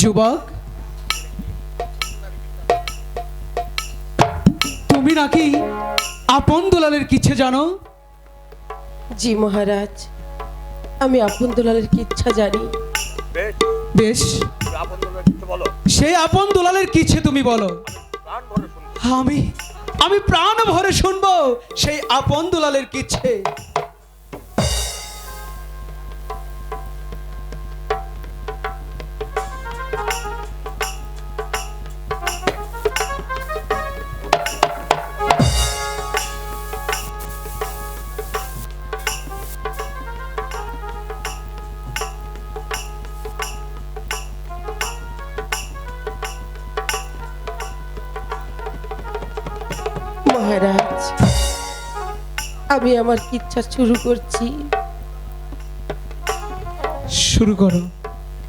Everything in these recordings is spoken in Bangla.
যুবক তুমি নাকি আপন দুলালের কিচ্ছে জানো? জি মহারাজ আমি আপন দুলালের কি ইচ্ছা জানি। বেশ সেই আপন দুলালের কিচ্ছে তুমি বলো। আমি আমি প্রাণ ভরে শুনব সেই আপন দুলালের কিচ্ছে। মহারাজ আমি আমার ইচ্ছা শুরু করছি। শুরু করো।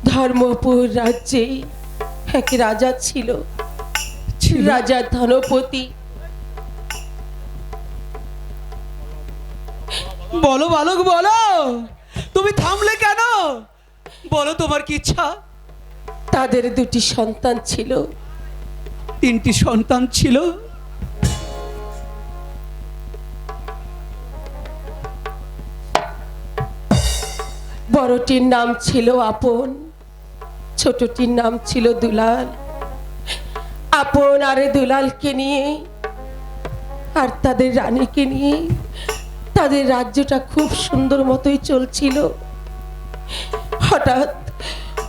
ধর্মপুর রাজ্যে এক রাজা ছিল। রাজা ধনপতি। বলো বালক বলো! তুমি থামলে কেন? বলো তোমার কি ইচ্ছা তাদের দুটি সন্তান ছিল। তিনটি সন্তান ছিল? বড়টির নাম ছিল আপন, ছোটটির নাম ছিল দুলাল। আপন আরে দুলালকে নিয়ে আর তাদের রানীকে নিয়ে তাদের রাজ্যটা খুব সুন্দর মতোই চলছিল। হঠাৎ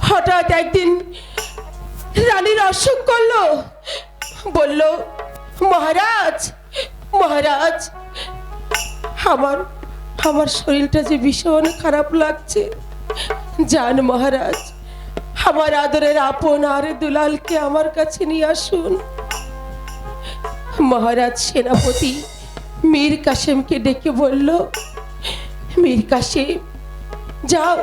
হঠাৎ একদিন রানীর অসুখ করল। বলল, মহারাজ মহারাজ, আমার আমার শরীরটা যে ভীষণ খারাপ লাগছে। যান মহারাজ, আমার আদরের আপন আর দুলালকে আমার কাছে নিয়ে আসুন। মহারাজ সেনাপতি মীর কাসেমকে ডেকে বলল, মীর কাসেম, যাও,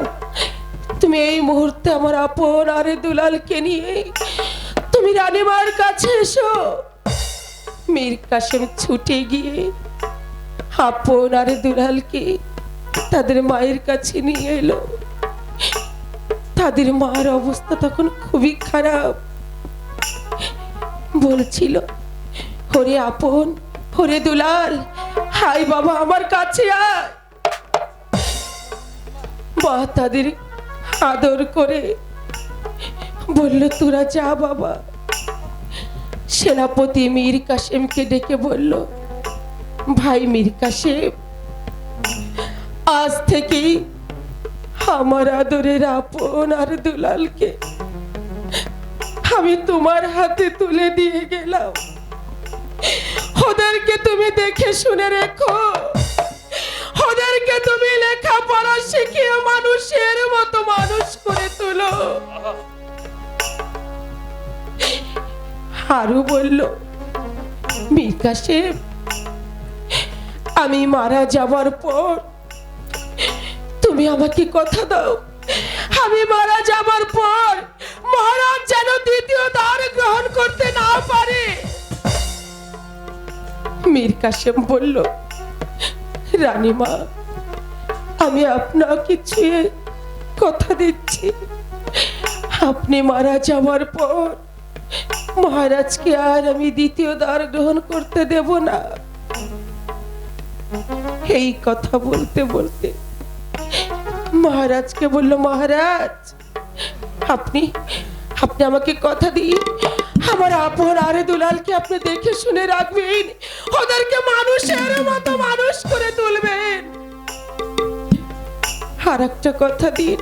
তুমি এই মুহূর্তে আমার আপন আরে দুলালকে নিয়ে, তুমি রানীমার কাছে এসো। মীর কাসেম ছুটে গিয়ে আপন আর দুলালকে তাদের মায়ের কাছে নিয়ে এলো। তাদের মার অবস্থা তখন খুবই খারাপ। বলছিল হরে আপন হরে দুলাল, হাই বাবা, আমার কাছে মা তাদের আদর করে বলল, তোরা যা বাবা। সেনাপতি মীর কাসেমকে ডেকে বলল ভাই মীর কাসেম আজ থেকে আমার আদরের আপন আর দুলালকে আমি তোমার হাতে তুলে দিয়ে গেলাম। ওদেরকে তুমি দেখে শুনে রেখো। ওদেরকে তুমি লেখাপড়া শিখিয়ে মানুষের মতো মানুষ করে তুলো। আরও বলল কাসেম আমি মারা যাবার পর তুমি আমাকে কথা দাও। আমি মারা যাবার পর মহারাজ যেন দ্বিতীয় দ্বার গ্রহণ করতে না পারে। মীর কাশেম বলল, রানীমা, আমি আপনাকে ছুঁয়ে কথা দিচ্ছি। আপনি মারা যাওয়ার পর মহারাজকে আর আমি দ্বিতীয় দ্বার গ্রহণ করতে দেব না। এই কথা বলতে বলতে মহারাজকে বলল, মহারাজ, আপনি আপনি আমাকে কথা দিন। আমার আপন আরে দুলালকে আপনি দেখে শুনে রাখবেন। ওদেরকে মানুষের মতো মানুষ করে তুলবেন। আর একটা কথা দিন,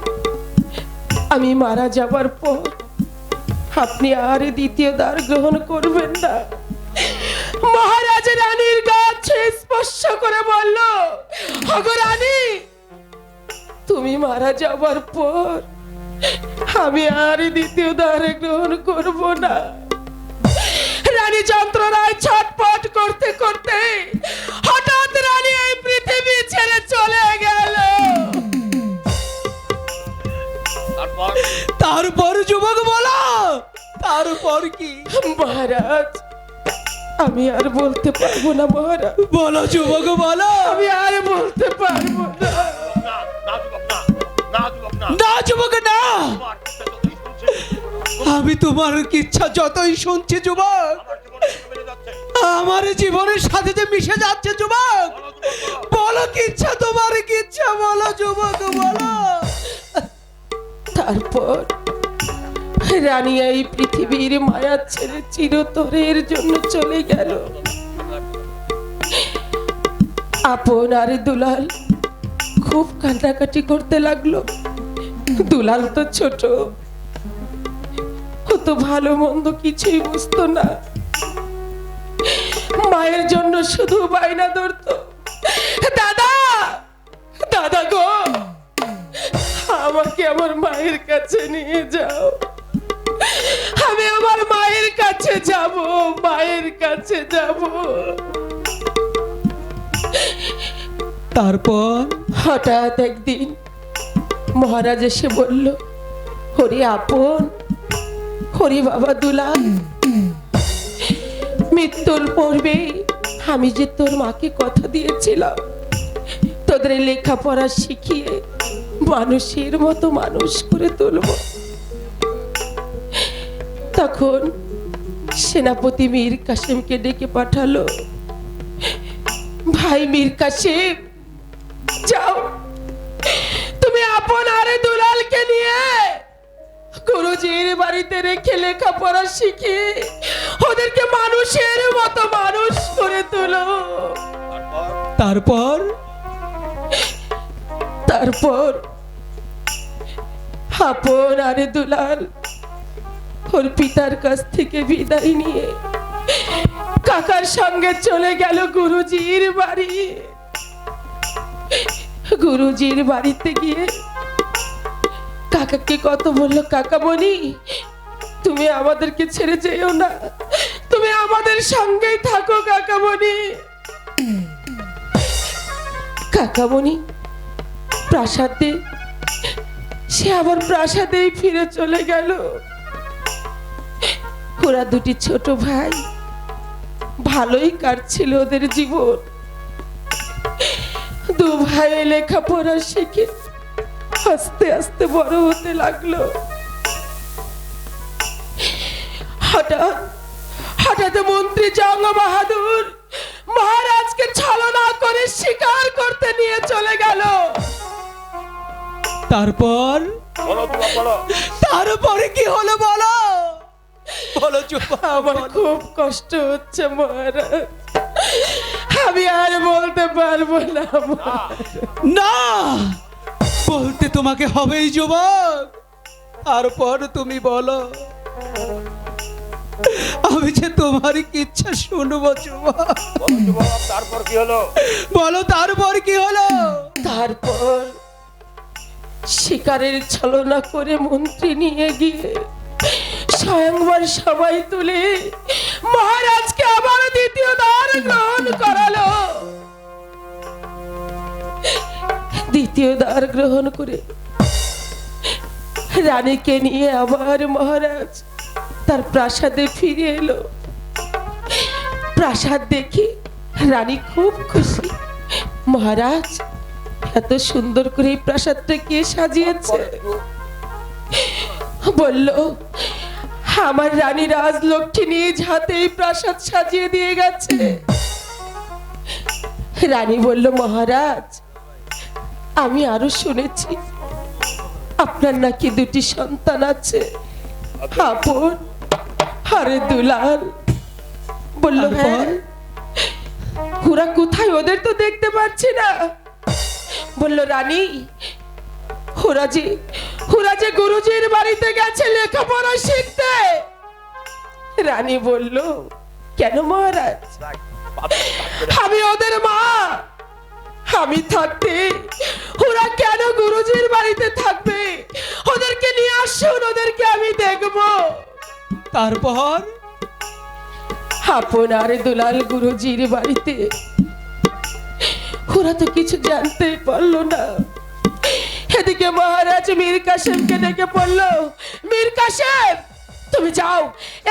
আমি মারা যাবার পর আপনি আর দ্বিতীয় দ্বার গ্রহণ করবেন না। মহারাজ রানীর গাছে স্পর্শ করে বলল রানী, তুমি মারা যাবার পর আমি আর দ্বিতীয় দ্বারে গ্রহণ করব না। রানী যন্ত্রণায় ছটপট করতে করতে আমি আর বলতে পারব না মহারাজ। বলো যুবক বলো। আমি আর বলতে পারব না। না যুবক না। আমি তোমার ইচ্ছা যতই শুনছি যুবক আমার জীবনের সাথে যে মিশে যাচ্ছে যুবক বলো কি ইচ্ছা তোমার কি ইচ্ছা বলো যুবক বলো। তারপর রানী এই পৃথিবীর মায়া ছেড়ে চিরতরের জন্য চলে গেল। আপন আর দুলাল খুব করতে লাগল। দুলাল তো ছোট। ভালো মন্দ কিছুই বুঝতো না। মায়ের জন্য শুধু বাইনা ধরতো। দাদা! দাদা গো! আমাকে আমার মায়ের কাছে নিয়ে যাও। আমি আমার মায়ের কাছে যাব মায়ের কাছে যাব। তারপর? হঠাৎ একদিন মহারাজ এসে বলল হরি আপন হরি বাবা দুলাল মৃত্যুর পূর্বে আমি যে তোর মাকে কথা দিয়েছিলাম তোদের লেখাপড়া শিখিয়ে মানুষের মতো মানুষ করে তুলব। তখন সেনাপতি মীর কাসেমকে ডেকে পাঠালো। ভাই মীর কাসেম যাও। তুমি আপন আরে দুলালকে নিয়ে গুরুজির বাড়িতে রেখে লেখাপড়া শিখে ওদেরকে মানুষের মতো মানুষ করে তোলো। তারপর? তারপর তারপর আপন আরে দুলাল ওর পিতার কাছ থেকে বিদায় নিয়ে কাকার সঙ্গে চলে গেল গুরুজির বাড়ি। গুরুজির বাড়িতে গিয়ে কাকাকে কত বলল কাকামণি তুমি আমাদেরকে ছেড়ে যেও না। তুমি আমাদের সঙ্গেই থাকো কাকামণি কাকামণি প্রাসাদে, সে আবার প্রাসাদেই ফিরে চলে গেল। ওরা দুটি ছোট ভাই। ভালোই কাটছিল ওদের জীবন। দু ভাই লেখাপড়া শিখে আস্তে আস্তে বড় হতে লাগল। হঠাৎ হঠাৎ মন্ত্রী জঙ্গ বাহাদুর মহারাজকে ছলনা করে শিকার করতে নিয়ে চলে গেল। তারপর? তারপরে কি হলো বলো? বলো যুবক আমার খুব কষ্ট হচ্ছে মহারাজ আমি আর বলতে পারব না না! বলতে তোমাকে হবেই যুবক। তারপর তুমি বলো আমি যে তোমার ইচ্ছা শুনব তারপর কি হলো? বলো তারপর কি হলো? তারপর শিকারের ছলনা করে মন্ত্রী নিয়ে গিয়ে স্বয়ংবর সবাই তুলে মহারাজকে আবার দ্বিতীয় দ্বার গ্রহণ করালো। দ্বিতীয় দ্বার গ্রহণ করে রানীকে নিয়ে আবার মহারাজ তার প্রাসাদে ফিরে এলো। প্রাসাদ দেখে রানী খুব খুশি। মহারাজ, এত সুন্দর করে এই প্রাসাদটা কে সাজিয়েছে? বলল আমার রানী রাজলক্ষ্মী নিজ হাতে এই প্রাসাদ সাজিয়ে দিয়ে গেছে। রানী বলল মহারাজ আমি আরও শুনেছি আপনার নাকি দুটি সন্তান আছে। আপন আরে দুলাল। বলল? হ্যাঁ ওরা কোথায়? ওদের তো দেখতে পাচ্ছি না। বলল রানী ওরা যে ওরা যে গুরুজির বাড়িতে গেছে লেখাপড়া শিখতে। রানী বলল কেন মহারাজ। আমি ওদের মা। আমি থাকতে ওরা কেন গুরুজির বাড়িতে থাকবে? ওদেরকে নিয়ে আসুন ওদেরকে আমি দেখব। তারপর? আপনার দুলাল গুরুজির বাড়িতে ওরা তো কিছু জানতে পারল না। এদিকে মহারাজ মীর কাসেমকে ডেকে পড়ল মীর কাসেম তুমি যাও।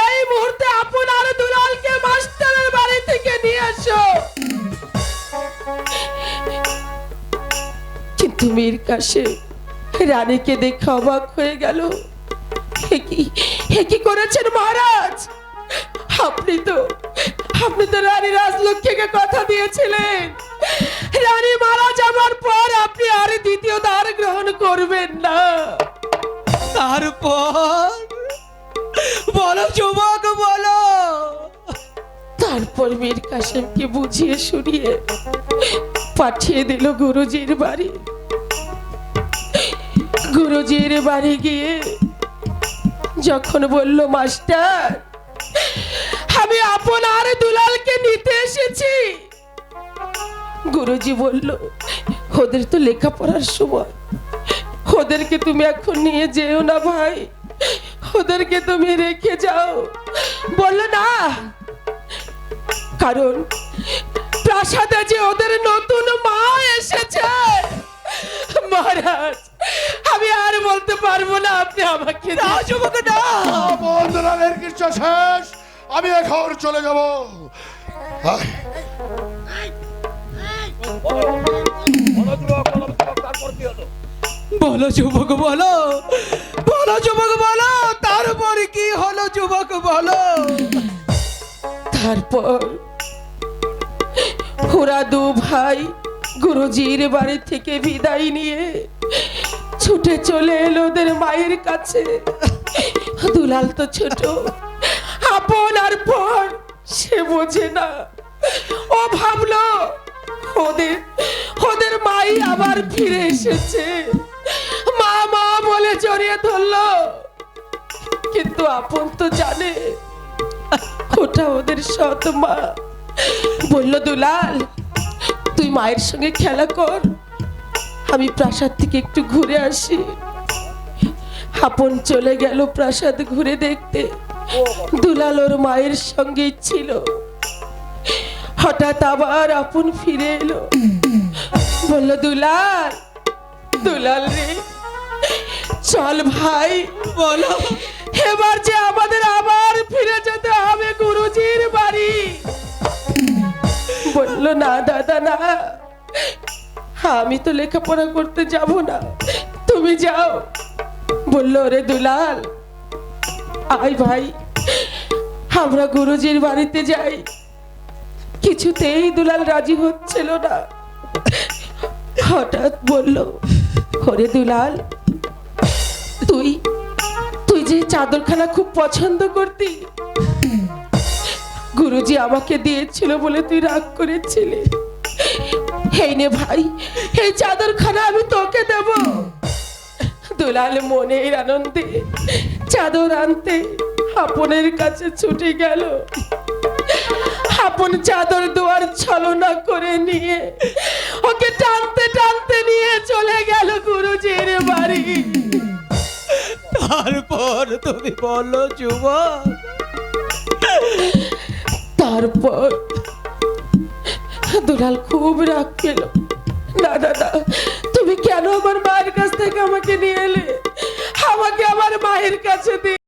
এই মুহূর্তে আপনার দুলালকে মাস্টারের বাড়ি থেকে নিয়ে আসো কিন্তু মীর কাসেম রানীকে দেখে অবাক হয়ে গেল। কি করেছেন মহারাজ? আপনি তো আপনি তো রানী রাজলক্ষ্মীকে কথা দিয়েছিলেন। রানী মারা যাবার পর আপনি আর দ্বিতীয় দ্বার গ্রহণ করবেন না। তারপর? বলো যুবক, বলো। তারপর মীর কাসেমকে বুঝিয়ে শুনিয়ে পাঠিয়ে দিল গুরুজির বাড়ি। গুরুজির বাড়ি গিয়ে যখন বলল, মাস্টার, আমি আপনার দুলালকে নিতে এসেছি। গুরুজি বলল, ওদের তো লেখাপড়ার সময়। ওদেরকে তুমি এখন নিয়ে যেও না ভাই। ওদেরকে তুমি রেখে যাও বলল না কারণ প্রাসাদে যে ওদের নতুন মা এসেছে মহারাজ আমি আর বলতে পারব না আপনি আমাকে না যুবক না কিছু শেষ আমি এখন চলে যাব তারপর কি হলো বলো যুবক, বলো। বলো যুবক, বলো। তারপর কি হলো যুবক, বলো। তারপর ওরা দু ভাই গুরুজির বাড়ি থেকে বিদায় নিয়ে ছুটে চলে এলো ওদের মায়ের কাছে। দুলাল তো ছোট, আপন আর পর সে বোঝে না। ও ভাবলো, ওদের ওদের মাই আবার ফিরে এসেছে। মা মা বলে জড়িয়ে ধরলো। কিন্তু আপন তো জানে, ওটা ওদের সৎ মা। বলল, দুলাল, তুই মায়ের সঙ্গে খেলা কর। আমি প্রাসাদ থেকে একটু ঘুরে আসি। আপন চলে গেল প্রাসাদ ঘুরে দেখতে। দুলাল ওর মায়ের সঙ্গেই ছিল। হঠাৎ আবার আপন ফিরে এলো। বলল, দুলাল দুলাল রে। চল ভাই, বলো। এবার যে আমাদের আবার ফিরে যেতে হবে গুরুজির বাড়ি। বলল, না দাদা, না। আমি তো লেখাপড়া করতে যাব না। তুমি যাও। বলল রে দুলাল, আয় ভাই। আমরা গুরুজির বাড়িতে যাই। কিছুতেই দুলাল রাজি হচ্ছিল না। হঠাৎ বলল, ওরে দুলাল তুই তুই যে চাদরখানা খুব পছন্দ করতি। গুরুজি আমাকে দিয়েছিল বলে তুই রাগ করেছিলি। এই নে ভাই, এই চাদরখানা আমি তোকে দেব। দুলাল মনের আনন্দে চাদর আনতে আপনের কাছে ছুটে গেল। আপন চাদর দোয়ার ছলনা করে নিয়ে ওকে তারপর তুমি বলো যুবক তারপর দুলাল খুব রাগ পেল। না দাদা তুমি কেন আমার মায়ের কাছ থেকে আমাকে নিয়ে এলে? আমাকে আমার মায়ের কাছে দিয়ে